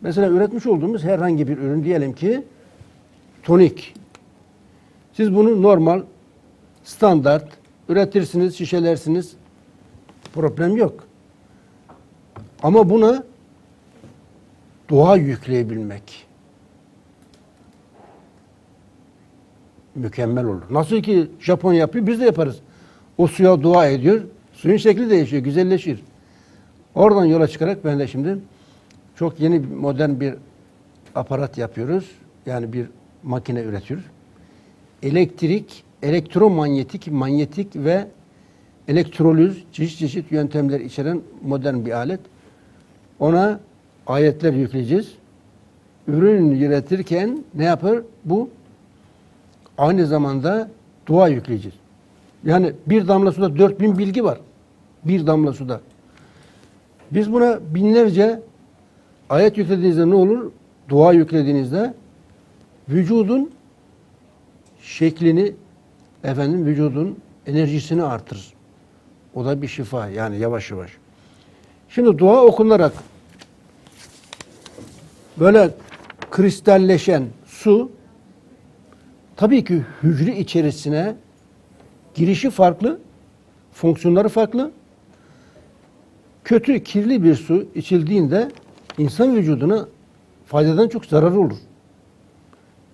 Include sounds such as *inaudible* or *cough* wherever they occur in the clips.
Mesela üretmiş olduğumuz herhangi bir ürün diyelim ki tonik. Siz bunu normal, standart üretirsiniz, şişelersiniz. Problem yok. Ama buna dua yükleyebilmek mükemmel olur. Nasıl ki Japon yapıyor biz de yaparız. O suya dua ediyor. Suyun şekli değişiyor, güzelleşir. Oradan yola çıkarak ben de şimdi çok yeni modern bir aparat yapıyoruz. Yani bir makine üretiyoruz. Elektrik, elektromanyetik, manyetik ve elektrolüz çeşit çeşit yöntemler içeren modern bir alet. Ona ayetler yükleyeceğiz. Ürün üretirken ne yapar? Bu aynı zamanda dua yükleyeceğiz. Yani bir damla suda 4000 bilgi var. Bir damla suda. Biz buna binlerce ayet yüklediğinizde ne olur? Dua yüklediğinizde vücudun şeklini efendim vücudun enerjisini artırır. O da bir şifa yani yavaş yavaş. Şimdi dua okunarak böyle kristalleşen su tabii ki hücre içerisine girişi farklı, fonksiyonları farklı. Kötü, kirli bir su içildiğinde insan vücuduna faydadan çok zararı olur.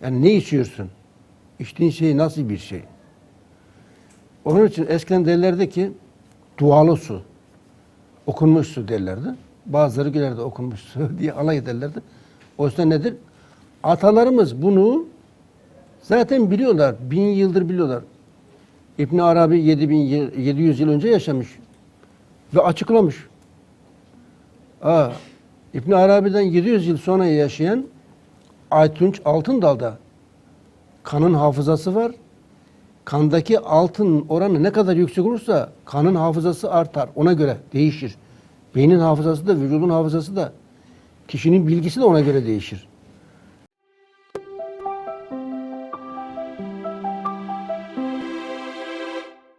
Yani ne içiyorsun? İçtiğin şey nasıl bir şey? Onun için eskiden derlerdi ki dualı su, okunmuş su derlerdi. Bazıları gülerdi okunmuş su *laughs* diye alay ederlerdi. Oysa nedir? Atalarımız bunu zaten biliyorlar. Bin yıldır biliyorlar. İbn Arabi 7700 yıl önce yaşamış ve açıklamış. Aa, İbn Arabi'den 700 yıl sonra yaşayan Aytunç Altındal'da kanın hafızası var. Kandaki altın oranı ne kadar yüksek olursa kanın hafızası artar. Ona göre değişir. Beynin hafızası da, vücudun hafızası da, kişinin bilgisi de ona göre değişir.